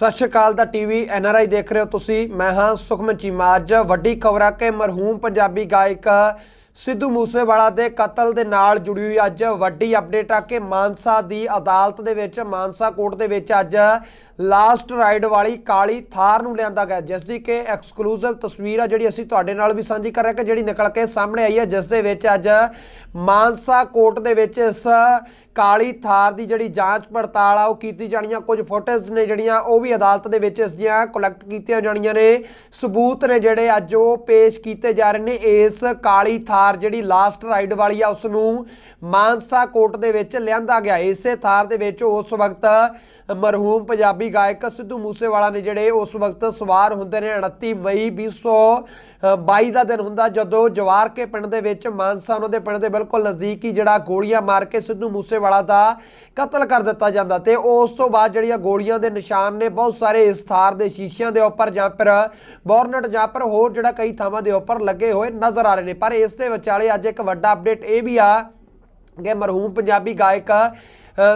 ਸਤਿ ਸ਼੍ਰੀ ਅਕਾਲ ਦਾ ਟੀਵੀ ਆਈ ਦੇਖ ਰਹੇ ਹੋ ਤੁਸੀਂ। ਮੈਂ ਹਾਂ ਸੁਖਮਨ ਚੀਮਾ। ਅੱਜ ਵੱਡੀ ਖਬਰ ਆ ਕਿ ਮਰਹੂਮ ਪੰਜਾਬੀ ਗਾਇਕ ਸਿੱਧੂ ਮੂਸੇਵਾਲਾ ਦੇ ਕਤਲ ਦੇ ਨਾਲ ਜੁੜੀ ਹੋਈ ਅੱਜ ਵੱਡੀ ਅਪਡੇਟ ਆ ਕਿ ਮਾਨਸਾ ਦੀ ਅਦਾਲਤ ਦੇ ਵਿੱਚ, ਮਾਨਸਾ ਕੋਰਟ ਦੇ ਵਿੱਚ ਅੱਜ ਲਾਸਟ ਰਾਈਡ ਵਾਲੀ ਕਾਲੀ ਥਾਰ ਨੂੰ ਲਿਆਂਦਾ ਗਿਆ, ਜਿਸ ਦੀ ਕਿ ਐਕਸਕਲੂਸਿਵ ਤਸਵੀਰ ਆ ਜਿਹੜੀ ਅਸੀਂ ਤੁਹਾਡੇ ਨਾਲ ਵੀ ਸਾਂਝੀ ਕਰ ਰਹੇ ਕਿ ਜਿਹੜੀ ਨਿਕਲ ਕੇ ਸਾਹਮਣੇ ਆਈ ਹੈ, ਜਿਸ ਦੇ ਵਿੱਚ ਅੱਜ ਮਾਨਸਾ ਕੋਰਟ ਦੇ ਵਿੱਚ ਇਸ ਕਾਲੀ ਥਾਰ ਦੀ ਜਿਹੜੀ ਜਾਂਚ ਪੜਤਾਲ ਆ, ਉਹ ਕੀਤੀ ਜਾਣੀ ਆ। ਕੁਝ ਫੋਟੋਜ਼ ਨੇ ਜਿਹੜੀਆਂ, ਉਹ ਵੀ ਅਦਾਲਤ ਦੇ ਵਿੱਚ ਇਸ ਦੀਆਂ ਕਲੈਕਟ ਕੀਤੀਆਂ ਜਾਣੀਆਂ ਨੇ। ਸਬੂਤ ਨੇ ਜਿਹੜੇ ਅੱਜ ਉਹ ਪੇਸ਼ ਕੀਤੇ ਜਾ ਰਹੇ ਨੇ। ਇਸ ਕਾਲੀ ਥਾਰ ਜਿਹੜੀ ਲਾਸਟ ਰਾਈਡ ਵਾਲੀ ਆ ਉਸ ਨੂੰ ਮਾਨਸਾ ਕੋਰਟ ਦੇ ਵਿੱਚ ਲਿਆਂਦਾ ਗਿਆ। ਇਸੇ ਥਾਰ ਦੇ ਵਿੱਚ ਉਸ ਵਕਤ ਮਰਹੂਮ ਪੰਜਾਬੀ ਗਾਇਕ ਸਿੱਧੂ ਮੂਸੇਵਾਲਾ ਨੇ ਜਿਹੜੇ ਉਸ ਵਕਤ ਸਵਾਰ ਹੁੰਦੇ ਨੇ 29 ਮਈ 2022 ਦਾ ਦਿਨ ਹੁੰਦਾ ਜਦੋਂ ਜਵਾਰ ਕੇ ਪਿੰਡ ਦੇ ਵਿੱਚ, ਮਾਨਸਾ ਉਹਨਾਂ ਦੇ ਪਿੰਡ ਦੇ ਬਿਲਕੁਲ ਨਜ਼ਦੀਕ ਹੀ ਜਿਹੜਾ ਗੋਲੀਆਂ ਮਾਰ ਕੇ ਸਿੱਧੂ ਮੂਸੇਵਾਲਾ ਦਾ ਕਤਲ ਕਰ ਦਿੱਤਾ ਜਾਂਦਾ ਤੇ ਉਸ ਤੋਂ ਬਾਅਦ ਜਿਹੜੀਆਂ ਗੋਲੀਆਂ ਦੇ ਨਿਸ਼ਾਨ ਨੇ, ਬਹੁਤ ਸਾਰੇ ਇਸ ਥਾਰ ਦੇ ਸ਼ੀਸ਼ਿਆਂ ਦੇ ਉੱਪਰ ਜਾਂ ਫਿਰ ਬੋਰਨਟ ਜਾਂ ਫਿਰ ਹੋਰ ਜਿਹੜਾ ਕਈ ਥਾਵਾਂ ਦੇ ਉੱਪਰ ਲੱਗੇ ਹੋਏ ਨਜ਼ਰ ਆ ਰਹੇ ਨੇ। ਪਰ ਇਸ ਦੇ ਵਿਚਾਲੇ ਅੱਜ ਇੱਕ ਵੱਡਾ ਅਪਡੇਟ ਇਹ ਵੀ ਆ ਕਿ ਮਰਹੂਮ ਪੰਜਾਬੀ ਗਾਇਕ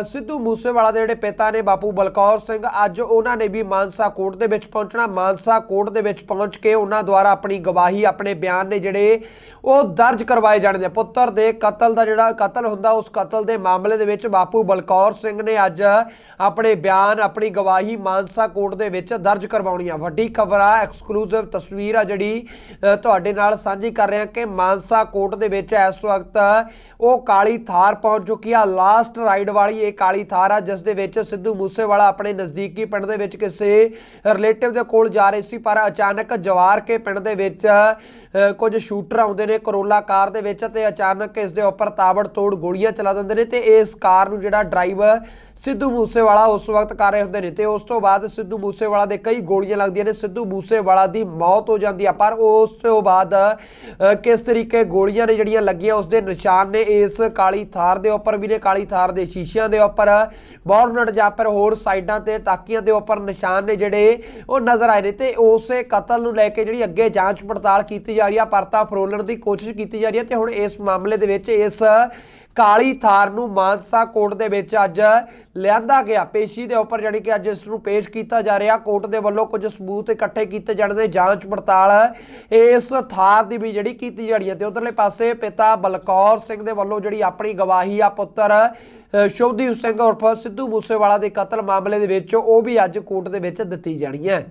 ਸਿੱਧੂ ਮੂਸੇਵਾਲਾ ਦੇ ਜਿਹੜੇ ਪਿਤਾ ਨੇ ਬਾਪੂ ਬਲਕੌਰ ਸਿੰਘ, ਅੱਜ ਉਹਨਾਂ ਨੇ ਵੀ ਮਾਨਸਾ ਕੋਰਟ ਦੇ ਵਿੱਚ ਪਹੁੰਚਣਾ। ਮਾਨਸਾ ਕੋਰਟ ਦੇ ਵਿੱਚ ਪਹੁੰਚ ਕੇ ਉਹਨਾਂ ਦੁਆਰਾ ਆਪਣੀ ਗਵਾਹੀ, ਆਪਣੇ ਬਿਆਨ ਨੇ ਜਿਹੜੇ ਉਹ ਦਰਜ ਕਰਵਾਏ ਜਾਣੇ ਨੇ ਪੁੱਤਰ ਦੇ ਕਤਲ ਦਾ ਜਿਹੜਾ ਕਤਲ ਹੁੰਦਾ, ਉਸ ਕਤਲ ਦੇ ਮਾਮਲੇ ਦੇ ਵਿੱਚ ਬਾਪੂ ਬਲਕੌਰ ਸਿੰਘ ਨੇ ਅੱਜ ਆਪਣੇ ਬਿਆਨ, ਆਪਣੀ ਗਵਾਹੀ ਮਾਨਸਾ ਕੋਰਟ ਦੇ ਵਿੱਚ ਦਰਜ ਕਰਵਾਉਣੀ ਆ। ਵੱਡੀ ਖਬਰ ਆ ਐਕਸਕਲੂਸਿਵ ਤਸਵੀਰ ਆ ਜਿਹੜੀ ਤੁਹਾਡੇ ਨਾਲ ਸਾਂਝੀ ਕਰ ਰਹੇ ਹਾਂ ਕਿ ਮਾਨਸਾ ਕੋਰਟ ਦੇ ਵਿੱਚ ਇਸ ਵਕਤ ਉਹ ਕਾਲੀ ਥਾਰ ਪਹੁੰਚ ਚੁੱਕੀ ਆ। ਲਾਸਟ ਰਾਈਡ ਵਾਲੀ ਇਹ ਕਾਲੀ ਥਾਰ ਆ ਜਿਸ ਦੇ ਵਿੱਚ ਸਿੱਧੂ ਮੂਸੇਵਾਲਾ ਆਪਣੇ ਨਜ਼ਦੀਕੀ ਪਿੰਡ ਦੇ ਵਿੱਚ ਕਿਸੇ ਰਿਲੇਟਿਵ ਦੇ ਕੋਲ ਜਾ ਰਹੇ ਸੀ ਪਰ ਅਚਾਨਕ ਜਵਾਰ ਕੇ ਪਿੰਡ ਦੇ ਵਿੱਚ ਅ, ਕੁਝ ਸ਼ੂਟਰ ਆਉਂਦੇ ਨੇ ਕਰੋਲਾ ਕਾਰ ਦੇ ਵਿੱਚ ਤੇ ਅਚਾਨਕ ਇਸ ਦੇ ਉੱਪਰ ਤਾਬੜਤੋੜ ਗੋਲੀਆਂ ਚਲਾ ਦਿੰਦੇ ਨੇ ਤੇ ਇਸ ਕਾਰ ਨੂੰ ਜਿਹੜਾ ਡਰਾਈਵ ਸਿੱਧੂ ਮੂਸੇਵਾਲਾ ਉਸ ਵਕਤ ਕਰ ਰਹੇ ਹੁੰਦੇ ਨੇ ਤੇ ਉਸ ਤੋਂ ਬਾਅਦ ਸਿੱਧੂ ਮੂਸੇਵਾਲਾ ਦੇ ਕਈ ਗੋਲੀਆਂ ਲੱਗਦੀਆਂ ਨੇ ਸਿੱਧੂ ਮੂਸੇਵਾਲਾ ਦੀ ਮੌਤ ਹੋ ਜਾਂਦੀ ਆ ਪਰ ਉਸ ਤੋਂ ਬਾਅਦ ਕਿਸ ਤਰੀਕੇ ਗੋਲੀਆਂ ਨੇ ਜਿਹੜੀਆਂ ਲੱਗੀਆਂ ਉਸ ਦੇ ਨਿਸ਼ਾਨ ਨੇ ਇਸ ਕਾਲੀ ਥਾਰ ਦੇ ਉੱਪਰ ਵੀ ਨੇ ਕਾਲੀ ਥਾਰ ਦੇ ਸ਼ੀਸ਼ੇ ਸ਼ੀਸ਼ਿਆਂ ਦੇ ਉੱਪਰ ਬੋਰਨਟ ਜਾਂ ਫਿਰ ਹੋਰ ਸਾਈਡਾਂ ਤੇ ਟਾਕੀਆਂ ਦੇ ਉੱਪਰ ਨਿਸ਼ਾਨ ਨੇ ਜਿਹੜੇ ਉਹ ਨਜ਼ਰ ਆਏ ਨੇ ਤੇ ਉਸੇ ਕਤਲ ਨੂੰ ਲੈ ਕੇ ਜਿਹੜੀ ਅੱਗੇ ਜਾਂਚ ਪੜਤਾਲ ਕੀਤੀ ਜਾ ਰਹੀ ਆ, ਪਰਤਾ ਫਰੋਲਣ ਦੀ ਕੋਸ਼ਿਸ਼ ਕੀਤੀ ਜਾ ਰਹੀ ਹੈ ਤੇ ਹੁਣ ਇਸ ਮਾਮਲੇ ਦੇ ਵਿੱਚ ਇਸ ਕਾਲੀ ਥਾਰ ਨੂੰ ਮਾਨਸਾ ਕੋਰਟ ਦੇ ਵਿੱਚ ਅੱਜ ਲਿਆਂਦਾ ਗਿਆ। ਪੇਸ਼ੀ ਦੇ ਉੱਪਰ ਜਿਹੜੀ ਕਿ ਅੱਜ ਇਸ ਨੂੰ ਪੇਸ਼ ਕੀਤਾ ਜਾ ਰਿਹਾ। ਕੋਰਟ ਦੇ ਵੱਲੋਂ ਕੁਝ ਸਬੂਤ ਇਕੱਠੇ ਕੀਤੇ ਜਾਣ ਦੇ ਜਾਂਚ ਪੜਤਾਲ ਇਸ ਥਾਰ ਦੀ ਵੀ ਜਿਹੜੀ ਕੀਤੀ ਜਾਣੀ ਹੈ ਤੇ ਉਧਰਲੇ ਪਾਸੇ ਪਿਤਾ ਬਲਕੌਰ ਸਿੰਘ ਦੇ ਵੱਲੋਂ ਜਿਹੜੀ ਆਪਣੀ ਗਵਾਹੀ ਆ ਪੁੱਤਰ ਅ, ਸ਼ੁਭਦੀਪ ਸਿੰਘ ਉਰਫ ਸਿੱਧੂ ਮੂਸੇਵਾਲਾ ਦੇ ਕਤਲ ਮਾਮਲੇ ਦੇ ਵਿੱਚ ਉਹ ਵੀ ਅੱਜ ਕੋਰਟ ਦੇ ਵਿੱਚ ਦਿੱਤੀ ਜਾਣੀ ਹੈ।